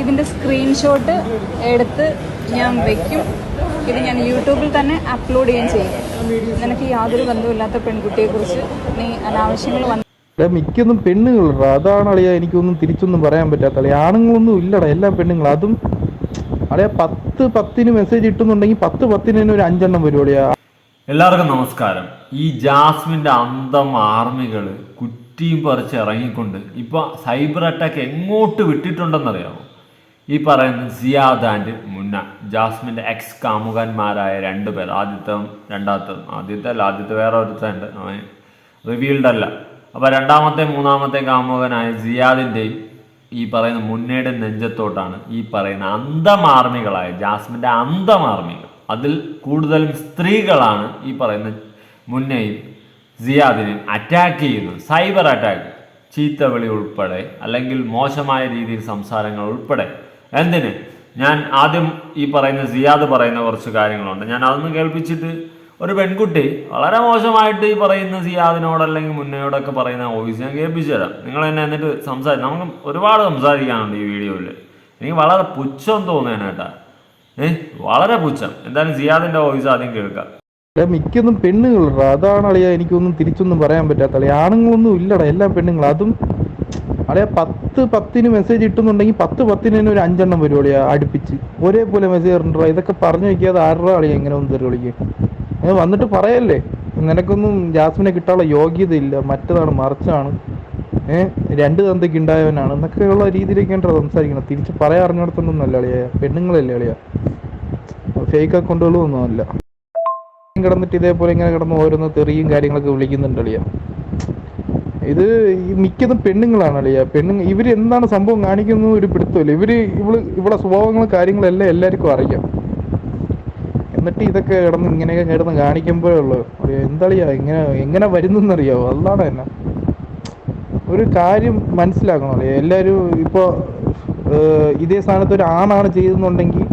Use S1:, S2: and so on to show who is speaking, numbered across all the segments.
S1: ഇതിന്റെ സ്ക്രീൻഷോട്ട് എടുത്ത് ഞാൻ വെക്കും. ഇത് ഞാൻ യൂട്യൂബിൽ തന്നെ അപ്ലോഡ് ചെയ്യുകയും ചെയ്യും. നിനക്ക് യാതൊരു ബന്ധമില്ലാത്ത പെൺകുട്ടിയെക്കുറിച്ച് നീ അനാവശ്യങ്ങൾ വന്ന്
S2: മിക്കൊന്നും പെണ്ണുങ്ങളാ. അതാണ് അളിയാ എനിക്കൊന്നും തിരിച്ചൊന്നും പറയാൻ പറ്റാത്ത അളിയ. ആണുങ്ങളൊന്നും ഇല്ലടാ എല്ലാം പെണ്ണുങ്ങൾ അതും അളിയ പത്ത് പത്തിന് മെസ്സേജ് ഇട്ടുന്നുണ്ടെങ്കിൽ പത്ത് പത്തിന് തന്നെ ഒരു അഞ്ചെണ്ണം വരും അളിയാ.
S3: എല്ലാവർക്കും നമസ്കാരം. ഈ ജാസ്മിന്റെ അന്തം ആർമികൾ കുറ്റിയും പറിച്ച് ഇറങ്ങിക്കൊണ്ട് ഇപ്പൊ സൈബർ അറ്റാക്ക് എങ്ങോട്ട് വിട്ടിട്ടുണ്ടെന്നറിയാമോ ഈ പറയുന്ന സിയാദ് ആൻഡ് മുന്ന ജാസ്മിന്റെ എക്സ് കാമുകന്മാരായ രണ്ടുപേർ ആദ്യത്തെ രണ്ടാമത്തെ ആദ്യത്തെ അല്ല ആദ്യത്തെ വേറെ ഒരുത്തുണ്ട് അവൻ റിവീൽഡ് അല്ല. അപ്പോൾ രണ്ടാമത്തെ മൂന്നാമത്തെ കാമുകനായ സിയാദിന്റെയും ഈ പറയുന്ന മുന്നയുടെ നെഞ്ചത്തോട്ടാണ് ഈ പറയുന്ന അന്തമാർമികളായ ജാസ്മിന്റെ അന്തമാർമികൾ. അതിൽ കൂടുതലും സ്ത്രീകളാണ് ഈ പറയുന്ന മുന്നയും സിയാദിനെ അറ്റാക്ക് ചെയ്യുന്നത്. സൈബർ അറ്റാക്ക് ചീത്തവിളി ഉൾപ്പെടെ അല്ലെങ്കിൽ മോശമായ രീതിയിൽ സംസാരങ്ങൾ ഉൾപ്പെടെ. എന്തിന്? ഞാൻ ആദ്യം ഈ പറയുന്ന സിയാദ് പറയുന്ന കുറച്ച് കാര്യങ്ങളുണ്ട്. ഞാൻ അതൊന്ന് കേൾപ്പിച്ചിട്ട് ഒരു പെൺകുട്ടി വളരെ മോശമായിട്ട് ഈ പറയുന്ന സിയാദിനോട് അല്ലെങ്കിൽ മുന്നയോടൊക്കെ പറയുന്ന വോയിസ് ഞാൻ കേൾപ്പിച്ചു തരാം. നിങ്ങൾ എന്നെ എന്നിട്ട് സംസാരിക്കും നമുക്ക് ഒരുപാട് സംസാരിക്കാനുണ്ട് ഈ വീഡിയോയിൽ. എനിക്ക് വളരെ പുച്ഛം തോന്നുകയാണ് കേട്ടാ. ഏഹ് വളരെ പുച്ഛം. എന്തായാലും സിയാദിന്റെ വോയിസ് ആദ്യം കേൾക്കാം.
S2: മിക്കൊന്നും പെണ്ണുങ്ങളാ അതാണ് അളിയാ എനിക്കൊന്നും തിരിച്ചൊന്നും പറയാൻ പറ്റാത്ത ആണുങ്ങളൊന്നും ഇല്ലടാ എല്ലാം പെണ്ണുങ്ങൾ അതും അളിയ പത്ത് പത്തിന് മെസ്സേജ് ഇട്ടുന്നുണ്ടെങ്കിൽ പത്ത് പത്തിന് തന്നെ ഒരു അഞ്ചെണ്ണം പരിപാടിയാ അടുപ്പിച്ച്. ഒരേപോലെ മെസ്സേജ് ഇടണ്ടാ ഇതൊക്കെ പറഞ്ഞു വെക്കാതെ ആരുടെ കളി എങ്ങനെ ഒന്ന് തെറി വിളിക്കുക ഏ, വന്നിട്ട് പറയല്ലേ? നിനക്കൊന്നും ജാസ്മിനെ കിട്ടാനുള്ള യോഗ്യതയില്ല. മറ്റതാണ് മറിച്ചാണ്. ഏഹ് രണ്ട് തന്തയ്ക്ക് ഉണ്ടായവനാണ്. എന്നൊക്കെയുള്ള രീതിയിലേക്കാണ് സംസാരിക്കണം. തിരിച്ച് പറയാൻ അറിഞ്ഞിടത്തൊന്നും അല്ല അളിയ. പെണ്ണുങ്ങളല്ലേ അളിയ. ഫേക്ക് അക്കൗണ്ടുകളും ഒന്നും അല്ല. കിടന്നിട്ട് ഇതേപോലെ ഇങ്ങനെ കിടന്ന് ഓരോന്ന് തെറിയും കാര്യങ്ങളൊക്കെ വിളിക്കുന്നുണ്ട് അളിയ. ഇത് മിക്കതും പെണ്ണുങ്ങളാണ് അളിയ പെണ്ണുങ്ങൾ ഇവർ എന്താണ് സംഭവം കാണിക്കുന്നത് ഒരു പിടുത്തമില്ല. ഇവർ ഇവൾ ഇവളെ സ്വഭാവങ്ങളും കാര്യങ്ങളെല്ലാം എല്ലാവർക്കും അറിയാം. എന്നിട്ട് ഇതൊക്കെ കിടന്ന് ഇങ്ങനെയൊക്കെ കിടന്ന് കാണിക്കുമ്പോഴേ ഉള്ളു. എന്താളിയാ ഇങ്ങനെ എങ്ങനെ വരുന്നെന്നറിയാവോ? അതാണ് തന്നെ. ഒരു കാര്യം മനസ്സിലാക്കണം അല്ലേ എല്ലാവരും ഇപ്പോൾ ഇതേ സ്ഥാനത്ത് ഒരു ആണാണ് ചെയ്തെന്നുണ്ടെങ്കിൽ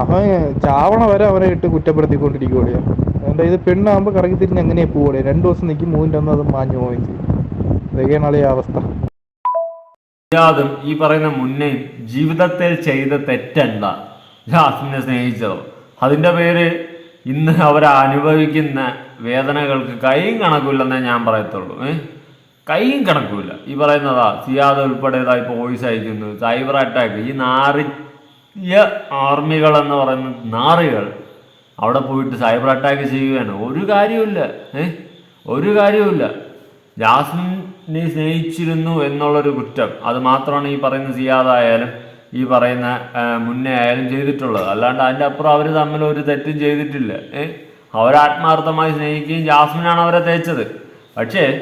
S2: അവൻ ചാവണ വരെ അവനെ ഇട്ട് കുറ്റപ്പെടുത്തിക്കൊണ്ടിരിക്കുകയാണ് എന്താ ഇത് പെണ്ണാകുമ്പോൾ കറങ്ങി തിരിഞ്ഞ് അങ്ങനെ പോകണേ രണ്ടു ദിവസം നിൽക്കും മൂന്നിന്റെ ഒന്ന് അത് മാഞ്ഞു പോവുകയും ചെയ്യും ഇതൊക്കെയാണ് അളിയ അവസ്ഥ.
S3: സിയാദും ഈ പറയുന്ന മുന്നേ ജീവിതത്തിൽ ചെയ്ത തെറ്റെന്താ ജാസ്മിനെ സ്നേഹിച്ചതോ? അതിന്റെ പേര് ഇന്ന് അവരനുഭവിക്കുന്ന വേദനകൾക്ക് കൈയും കണക്കില്ലെന്നേ ഞാൻ പറയത്തുള്ളൂ. ഏ? കൈയും കണക്കുമില്ല ഈ പറയുന്നതാ സിയാദ് ഉൾപ്പെടെതാ ഇപ്പോൾ വോയിസ് അയക്കുന്നു സൈബർ അറ്റാക്ക്. ഈ നാറിയ ആർമികൾ എന്ന് പറയുന്ന നാറികൾ അവിടെ പോയിട്ട് സൈബർ അറ്റാക്ക് ചെയ്യുകയാണ്. ഒരു കാര്യവുമില്ല. ഏ? ഒരു കാര്യവുമില്ല. ജാസ്മിനെ സ്നേഹിച്ചിരുന്നു എന്നുള്ളൊരു കുറ്റം. അത് മാത്രമാണ് ഈ പറയുന്ന സിയാദായാലും ഈ പറയുന്ന മുന്നേ ആയാലും ചെയ്തിട്ടുള്ളത്. അല്ലാണ്ട് അതിന്റെ അപ്പുറം അവർ തമ്മിൽ ഒരു തെറ്റും ചെയ്തിട്ടില്ല. ഏ? അവരാത്മാർത്ഥമായി സ്നേഹിക്കുകയും ജാസ്മിനാണ് അവരെ തേച്ചത്. പക്ഷേ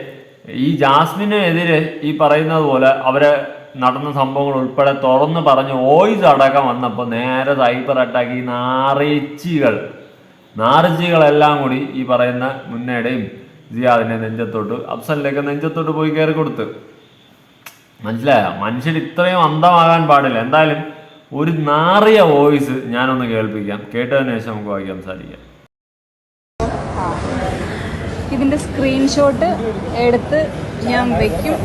S3: ഈ ജാസ്മിനെതിരെ ഈ പറയുന്നത് പോലെ അവരെ നടന്ന സംഭവങ്ങൾ ഉൾപ്പെടെ തുറന്ന് പറഞ്ഞ് വോയിസ് അടക്കം വന്നപ്പോൾ നേരെ സൈബർ അറ്റാക്ക് ഈ നാറിച്ചികൾ നാറിച്ചികളെല്ലാം കൂടി ഈ പറയുന്ന മുന്നയുടെയും സിയാദിനെ നെഞ്ചത്തോട്ട് അഫ്സലിലേക്ക് നെഞ്ചത്തോട്ട് പോയി കയറി കൊടുത്ത്. മനസ്സിലായോ? മനുഷ്യൻ ഇത്രയും അന്ധമാകാൻ പാടില്ല. എന്തായാലും ഒരു നാറിയ വോയിസ് ഞാനൊന്ന് കേൾപ്പിക്കാം. കേട്ടതിന് ശേഷം നമുക്ക് വായിക്കാൻ സംസാരിക്കാം.
S1: ഇതിന്റെ സ്ക്രീൻഷോട്ട് എടുത്ത് ഞാൻ വെക്കും.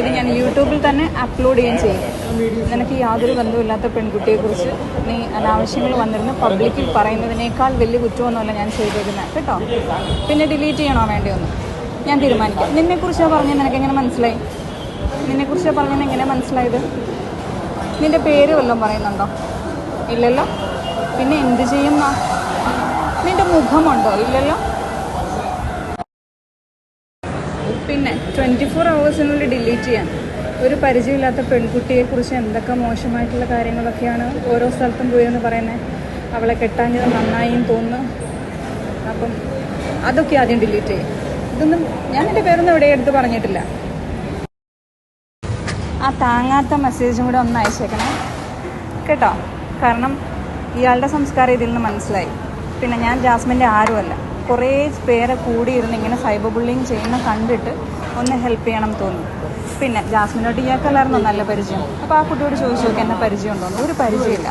S1: ഇത് ഞാൻ യൂട്യൂബിൽ തന്നെ അപ്ലോഡ് ചെയ്യുകയും ചെയ്യും. നിനക്ക് യാതൊരു ബന്ധമില്ലാത്ത പെൺകുട്ടിയെക്കുറിച്ച് നീ അനാവശ്യങ്ങൾ വന്നിരുന്ന പബ്ലിക്കിൽ പറയുന്നതിനേക്കാൾ വലിയ കുറ്റമൊന്നുമല്ല ഞാൻ ചെയ്തിരുന്നത് കേട്ടോ? പിന്നെ ഡിലീറ്റ് ചെയ്യണോ വേണ്ടിയൊന്നും? ഞാൻ തീരുമാനിക്കാം. നിന്നെക്കുറിച്ചാണ് പറഞ്ഞത് നിനക്ക് എങ്ങനെ മനസ്സിലായി? നിന്നെക്കുറിച്ചാണ് പറഞ്ഞത് എങ്ങനെ മനസ്സിലായത്? നിന്റെ പേര് വല്ലതും പറയുന്നുണ്ടോ? ഇല്ലല്ലോ? പിന്നെ എന്ത് ചെയ്യുന്ന? നിന്റെ മുഖമുണ്ടോ? ഇല്ലല്ലോ? പിന്നെ ട്വന്റി ഫോർ അവേഴ്സിനുള്ളിൽ ഡിലീറ്റ് ചെയ്യാൻ ഒരു പരിചയമില്ലാത്ത പെൺകുട്ടിയെക്കുറിച്ച് എന്തൊക്കെ മോശമായിട്ടുള്ള കാര്യങ്ങളൊക്കെയാണ് ഓരോ സ്ഥലത്തും പോയെന്ന് പറയുന്നത്. അവളെ കെട്ടാഞ്ഞത് നന്നായും തോന്നുന്നു. അപ്പം അതൊക്കെ ആദ്യം ഡിലീറ്റ് ചെയ്യും. ഇതൊന്നും ഞാൻ എന്റെ പേരൊന്നും എവിടെ എടുത്ത് പറഞ്ഞിട്ടില്ല. ആ താങ്ങാത്ത മെസ്സേജും കൂടെ ഒന്ന് അയച്ചേക്കണേ. കേട്ടോ? കാരണം ഇയാളുടെ സംസ്കാരം ഇതിൽ നിന്ന് മനസ്സിലായി. പിന്നെ ഞാൻ ജാസ്മിന്റെ ആരുമല്ല. കുറേ പേരെ കൂടിയിരുന്ന് ഇങ്ങനെ സൈബർ ബുള്ളിങ് ചെയ്യുന്ന കണ്ടിട്ട് ഒന്ന് ഹെൽപ്പ് ചെയ്യണം തോന്നി. പിന്നെ ജാസ്മിനോട്ട് ഇയാൾക്കല്ലായിരുന്നു നല്ല പരിചയം. അപ്പോൾ ആ കുട്ടിയോട് ചോദിച്ചു നോക്കി എന്നെ പരിചയം ഉണ്ടോന്ന് ഒരു പരിചയമില്ല.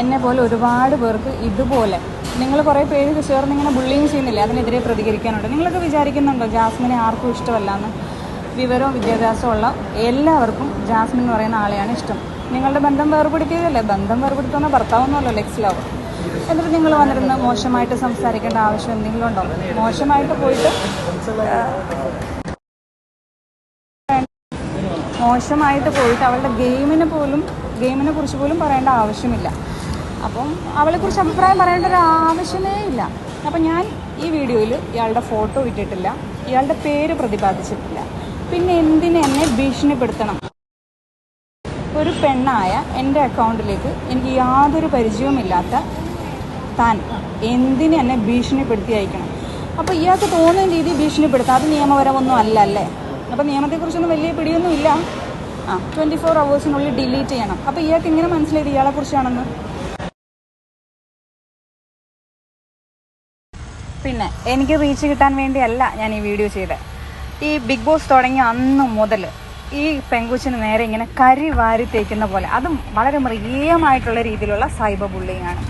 S1: എന്നെ പോലെ ഒരുപാട് പേർക്ക് ഇതുപോലെ നിങ്ങൾ കുറേ പേര് ചേർന്ന് ഇങ്ങനെ ബുള്ളിങ് ചെയ്യുന്നില്ലേ? അതിനെതിരെ പ്രതികരിക്കാനുണ്ട്. നിങ്ങളൊക്കെ വിചാരിക്കുന്നുണ്ടോ ജാസ്മിനെ ആർക്കും ഇഷ്ടമല്ല എന്ന് വിവരവും വിദ്യാഭ്യാസവും ഉള്ള എല്ലാവർക്കും ജാസ്മിൻ എന്ന് പറയുന്ന ആളെയാണ് ഇഷ്ടം. നിങ്ങളുടെ ബന്ധം വേർപെടുത്തിയതല്ലേ ബന്ധം വേർപെടുത്തുന്ന ഭർത്താവൊന്നുമല്ലോ ലെക്സ് ലവ് എന്നിട്ട് നിങ്ങൾ വന്നിരുന്ന് മോശമായിട്ട് സംസാരിക്കേണ്ട ആവശ്യം എന്തെങ്കിലും ഉണ്ടോ? മോശമായിട്ട് പോയിട്ട് മോശമായിട്ട് പോയിട്ട് അവളുടെ ഗെയിമിനെ പോലും ഗെയിമിനെ കുറിച്ച് പോലും പറയേണ്ട ആവശ്യമില്ല. അപ്പം അവളെക്കുറിച്ച് അഭിപ്രായം പറയേണ്ട ഒരു ആവശ്യമേ ഇല്ല. അപ്പം ഞാൻ ഈ വീഡിയോയിൽ ഇയാളുടെ ഫോട്ടോ ഇട്ടിട്ടില്ല. ഇയാളുടെ പേര് പ്രതിപാദിച്ചിട്ടില്ല. പിന്നെ എന്തിനെ എന്നെ ഭീഷണിപ്പെടുത്തണം? ഒരു പെണ്ണായ എന്റെ അക്കൗണ്ടിലേക്ക് എനിക്ക് യാതൊരു പരിചയവുമില്ലാത്ത താൻ എന്തിനു എന്നെ ഭീഷണിപ്പെടുത്തി അയക്കണം? അപ്പോൾ ഇയാൾക്ക് തോന്നുന്ന രീതി ഭീഷണിപ്പെടുത്താം. അത് നിയമപരമൊന്നും അല്ല അല്ലേ അപ്പോൾ നിയമത്തെക്കുറിച്ചൊന്നും വലിയ പിടിയൊന്നും ഇല്ല ആ ട്വന്റി ഫോർ അവേഴ്സിനുള്ളിൽ ഡിലീറ്റ് ചെയ്യണം. അപ്പോൾ ഇയാൾക്ക് ഇങ്ങനെ മനസ്സിലായത് ഇയാളെക്കുറിച്ചാണെന്ന് പിന്നെ എനിക്ക് റീച്ച് കിട്ടാൻ വേണ്ടിയല്ല ഞാൻ ഈ വീഡിയോ ചെയ്തത് ഈ ബിഗ് ബോസ് തുടങ്ങിയ അന്ന് മുതൽ ഈ പെങ്കുച്ചിന് നേരെ ഇങ്ങനെ കരി വാരി തേക്കുന്ന പോലെ അതും വളരെ മൃഗീയമായിട്ടുള്ള രീതിയിലുള്ള സൈബർ ബുള്ളിങ് ആണ്.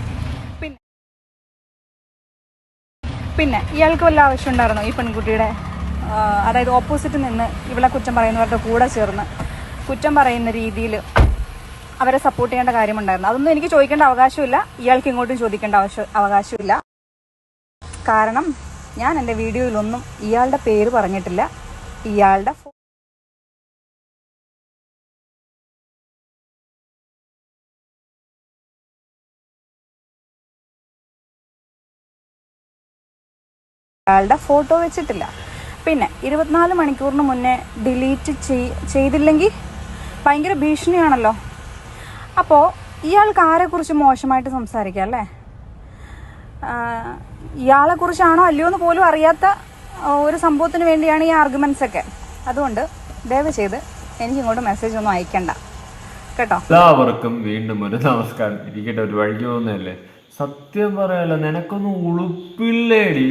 S1: പിന്നെ ഇയാൾക്ക് വല്ല ആവശ്യം ഈ പെൺകുട്ടിയുടെ? അതായത് ഓപ്പോസിറ്റ് നിന്ന് ഇവളെ കുറ്റം പറയുന്നവരുടെ കൂടെ ചേർന്ന് കുറ്റം പറയുന്ന രീതിയിൽ അവരെ സപ്പോർട്ട് ചെയ്യേണ്ട കാര്യമുണ്ടായിരുന്നു. അതൊന്നും എനിക്ക് ചോദിക്കേണ്ട അവകാശമില്ല. ഇയാൾക്ക് ഇങ്ങോട്ടും ചോദിക്കേണ്ട ആവശ്യം അവകാശമില്ല. കാരണം ഞാൻ എന്റെ വീഡിയോയിലൊന്നും ഇയാളുടെ പേര് പറഞ്ഞിട്ടില്ല. ഇയാളുടെ ഇയാളുടെ ഫോട്ടോ വെച്ചിട്ടില്ല. പിന്നെ ഇരുപത്തിനാല് മണിക്കൂറിന് മുന്നേ ഡിലീറ്റ് ചെയ്തില്ലെങ്കിൽ ഭയങ്കര ഭീഷണിയാണല്ലോ. അപ്പോൾ ഇയാൾക്ക് ആരെക്കുറിച്ച് മോശമായിട്ട് സംസാരിക്കാം അല്ലേ? ഇയാളെക്കുറിച്ചാണോ ഇയാളെ കുറിച്ചാണോ അല്ലയോ എന്ന് പോലും അറിയാത്ത ഒരു സംഭവത്തിന് വേണ്ടിയാണ് ഈ ആർഗ്യുമെന്റ്സ് ഒക്കെ. അതുകൊണ്ട് ദയവ് ചെയ്ത് എനിക്ക് ഇങ്ങോട്ട് മെസ്സേജ് ഒന്നും അയക്കണ്ട. കേട്ടോ?
S3: എല്ലാവർക്കും വീണ്ടും ഒരു നമസ്കാരം. ഇരിക്കട്ടെ ഒരു വഴിക്ക് പോകുന്നതല്ലേ? സത്യം പറയാലോ നിനക്കൊന്നും ഉളുപ്പില്ലേടി?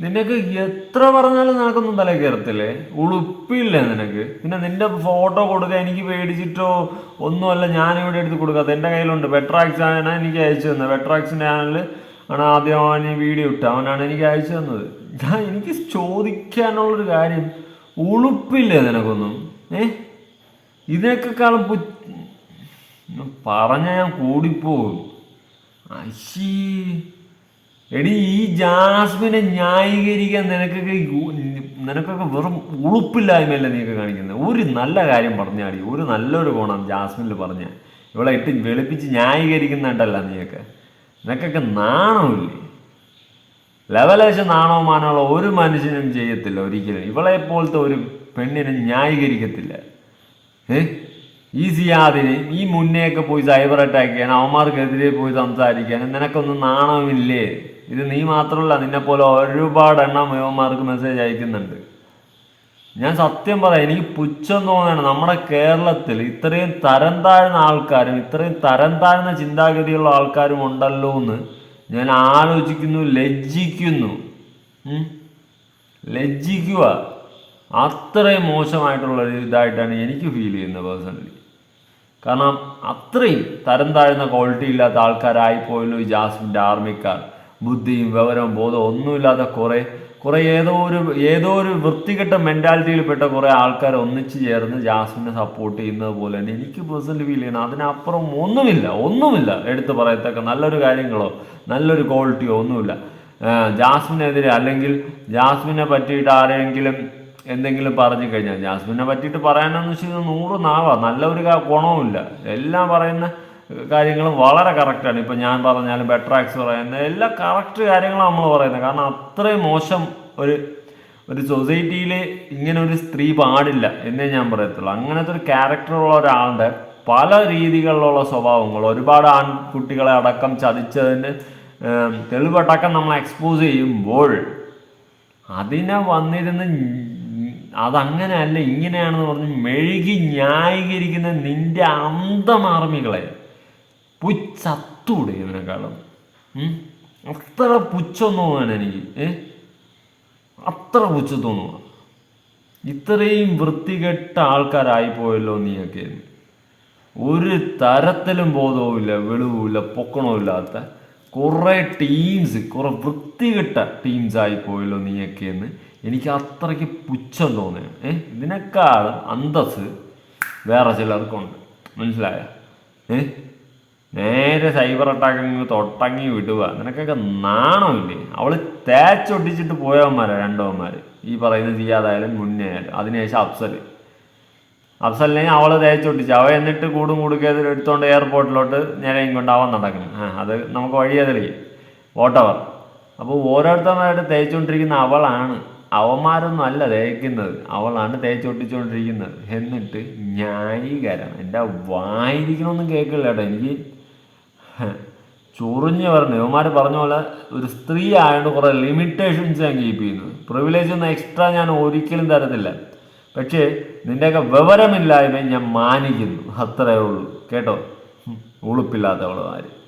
S3: നിനക്ക് എത്ര പറഞ്ഞാലും നിനക്കൊന്നും തല കയറത്തില്ലേ? ഉളുപ്പില്ല നിനക്ക്? പിന്നെ നിന്റെ ഫോട്ടോ കൊടുക്കുക എനിക്ക് പേടിച്ചിട്ടോ ഒന്നുമല്ല ഞാനിവിടെ എടുത്ത് കൊടുക്കാത്ത. എന്റെ കയ്യിലുണ്ട്. ബെട്രാക്സ് ആണ് എനിക്ക് അയച്ചു തന്നത്. പെട്രാക്സിന്റെ ചാനലിൽ ആണ് ആദ്യം വീഡിയോ ഇട്ട അവനാണ് എനിക്ക് അയച്ചു തന്നത്. ഞാൻ എനിക്ക് ചോദിക്കാനുള്ളൊരു കാര്യം ഉളുപ്പില്ല നിനക്കൊന്നും? ഏ? ഇതിനൊക്കെക്കാളും പു പറഞ്ഞ ഞാൻ കൂടിപ്പോകും. അശ്ശീ എടി ഈ ജാസ്മിനെ ന്യായീകരിക്കാൻ നിനക്കൊക്കെ നിനക്കൊക്കെ വെറും ഉളുപ്പില്ലായ്മയല്ലേ നീയൊക്കെ കാണിക്കുന്നത് ഒരു നല്ല കാര്യം പറഞ്ഞാടി ഒരു നല്ലൊരു ഗുണം ജാസ്മിനിൽ പറഞ്ഞ. ഇവളെ ഇട്ട് വെളുപ്പിച്ച് ന്യായീകരിക്കുന്നുണ്ടല്ല നീയൊക്കെ. നിനക്കൊക്കെ നാണമില്ലേ? ലെവലേശം നാണോ മാനമുള്ള ഒരു മനുഷ്യനും ചെയ്യത്തില്ല ഒരിക്കലും. ഇവളെ പോലത്തെ ഒരു പെണ്ണിനെ ന്യായീകരിക്കത്തില്ല. ഏ? ഈ സിയാദിന് ഈ മുന്നെയൊക്കെ പോയി സൈബർ അറ്റാക്ക് ചെയ്യാൻ അവന്മാർക്കെതിരെ പോയി സംസാരിക്കാൻ നിനക്കൊന്നും നാണമില്ലേ ഇത് നീ മാത്രമല്ല നിന്നെ പോലെ ഒരുപാട് എണ്ണം യുവന്മാർക്ക് മെസ്സേജ് അയക്കുന്നുണ്ട്. ഞാൻ സത്യം പറയാം എനിക്ക് പുച്ഛം തോന്നുകയാണ് നമ്മുടെ കേരളത്തിൽ ഇത്രയും തരം താഴ്ന്ന ആൾക്കാരും ഇത്രയും തരം താഴ്ന്ന ചിന്താഗതിയുള്ള ആൾക്കാരും ഉണ്ടല്ലോ എന്ന് ഞാൻ ആലോചിക്കുന്നു ലജ്ജിക്കുന്നു. ലജ്ജിക്കുക. അത്രയും മോശമായിട്ടുള്ള ഒരു ഇതായിട്ടാണ് എനിക്ക് ഫീൽ ചെയ്യുന്നത് പേഴ്സണലി കാരണം അത്രയും തരം താഴ്ന്ന ക്വാളിറ്റി ഇല്ലാത്ത ആൾക്കാരായി പോയല്ലോ ഈ ജാസ്മിന്റെ ആർമിക്കാർ ബുദ്ധിയും വിവരവും ബോധവും ഒന്നുമില്ലാത്ത കുറെ കുറെ ഏതോ ഒരു ഏതോ ഒരു വൃത്തികെട്ട മെന്റാലിറ്റിയിൽപ്പെട്ട കുറെ ആൾക്കാർ ഒന്നിച്ച് ചേർന്ന് ജാസ്മിനെ സപ്പോർട്ട് ചെയ്യുന്നത് പോലെ തന്നെ. എനിക്ക് പേഴ്സണലി ഫീൽ ചെയ്യണം. അതിനപ്പുറം ഒന്നുമില്ല ഒന്നുമില്ല എടുത്തു പറയത്തക്ക നല്ലൊരു കാര്യങ്ങളോ നല്ലൊരു ക്വാളിറ്റിയോ ഒന്നുമില്ല. ജാസ്മിനെതിരെ അല്ലെങ്കിൽ ജാസ്മിനെ പറ്റിയിട്ട് ആരെങ്കിലും എന്തെങ്കിലും പറഞ്ഞു കഴിഞ്ഞാൽ ജാസ്മിനെ പറ്റിയിട്ട് പറയാനെന്ന് വെച്ച് നൂറ് നാവാ. നല്ലൊരു ഗുണവും ഗുണവുമില്ല. എല്ലാം പറയുന്ന കാര്യങ്ങളും വളരെ കറക്റ്റാണ് ഇപ്പം ഞാൻ പറഞ്ഞാലും ബെറ്റർ ആക്സ് പറയുന്നത് എല്ലാ കറക്റ്റ് കാര്യങ്ങളും നമ്മൾ പറയുന്നത്. കാരണം അത്രയും മോശം ഒരു ഒരു സൊസൈറ്റിയിൽ ഇങ്ങനെ ഒരു സ്ത്രീ പാടില്ല എന്നേ ഞാൻ പറയത്തുള്ളൂ. അങ്ങനത്തെ ഒരു ക്യാരക്ടറുള്ള ഒരാളുടെ പല രീതികളിലുള്ള സ്വഭാവങ്ങൾ ഒരുപാട് ആൺകുട്ടികളെ അടക്കം ചതിച്ചതിന് തെളിവടക്കം നമ്മൾ എക്സ്പോസ് ചെയ്യുമ്പോൾ അതിനെ വന്നിരുന്ന് അതങ്ങനെയല്ല ഇങ്ങനെയാണെന്ന് പറഞ്ഞ് മെഴുകി ന്യായീകരിക്കുന്ന നിന്റെ അന്തമാർമികളെ പുച്ചത്തൂടെ ഇതിനെക്കാളും? അത്ര പുച്ഛം തോന്നുകയാണ് എനിക്ക്. ഏ? അത്ര പുച്ഛം തോന്നുക ഇത്രയും വൃത്തികെട്ട ആൾക്കാരായി പോയല്ലോ നീയൊക്കെ. ഒരു തരത്തിലും ബോധവുമില്ല വെളിവുമില്ല പൊക്കണമില്ലാത്ത കുറേ ടീംസ് കുറെ വൃത്തികെട്ട ടീംസ് ആയി പോയല്ലോ നീയൊക്കെ എന്ന് എനിക്ക് അത്രയ്ക്ക് പുച്ഛം തോന്നുകയാണ് ഏ? ഇതിനേക്കാളും അന്തസ് വേറെ ചിലർക്കുണ്ട്. മനസ്സിലായ? ഏ? നേരെ സൈബർ അറ്റാക്ക് അങ്ങ് തൊട്ടങ്ങി വിടുക. നിനക്കൊക്കെ നാണമില്ലേ? അവൾ തേച്ചൊട്ടിച്ചിട്ട് പോയവന്മാരാ രണ്ടവന്മാർ ഈ പറയുന്ന ജിയാതായാലും മുന്നേ ആയാലും അതിനുശേഷം അഫ്സൽ അഫ്സലിനെ അവൾ തേച്ചൊട്ടിച്ച് അവ എന്നിട്ട് കൂടും കൂടുക്കേത് എടുത്തോണ്ട് എയർപോർട്ടിലോട്ട് നേരെയും കൊണ്ട് അവൻ നടക്കുന്നു. ആ അത് നമുക്ക് വഴിയേ തെളിയും. വോട്ടവർ അപ്പോൾ ഓരോരുത്തന്മാരായിട്ട് തേച്ചുകൊണ്ടിരിക്കുന്ന അവളാണ്. അവന്മാരൊന്നും അല്ല തേക്കുന്നത്. അവളാണ് തേച്ചൊട്ടിച്ചുകൊണ്ടിരിക്കുന്നത് എന്നിട്ട് ന്യായീകരണം. എന്റെ വായിരിക്കണമെന്നും കേൾക്കില്ല കേട്ടോ എനിക്ക്. ചൊറിഞ്ഞ് പറഞ്ഞു ഇവന്മാർ പറഞ്ഞ പോലെ ഒരു സ്ത്രീ ആയതുകൊണ്ട് കുറേ ലിമിറ്റേഷൻസ് ഞാൻ കീപ്പ് ചെയ്യുന്നു. പ്രിവിലേജ് ഒന്നും എക്സ്ട്രാ ഞാൻ ഒരിക്കലും തരത്തില്ല. പക്ഷേ നിന്റെയൊക്കെ വിവരമില്ലായ്മ ഞാൻ മാനിക്കുന്നു. അത്രയേ ഉള്ളൂ. കേട്ടോ? ഉളുപ്പില്ലാത്തവളുമാര്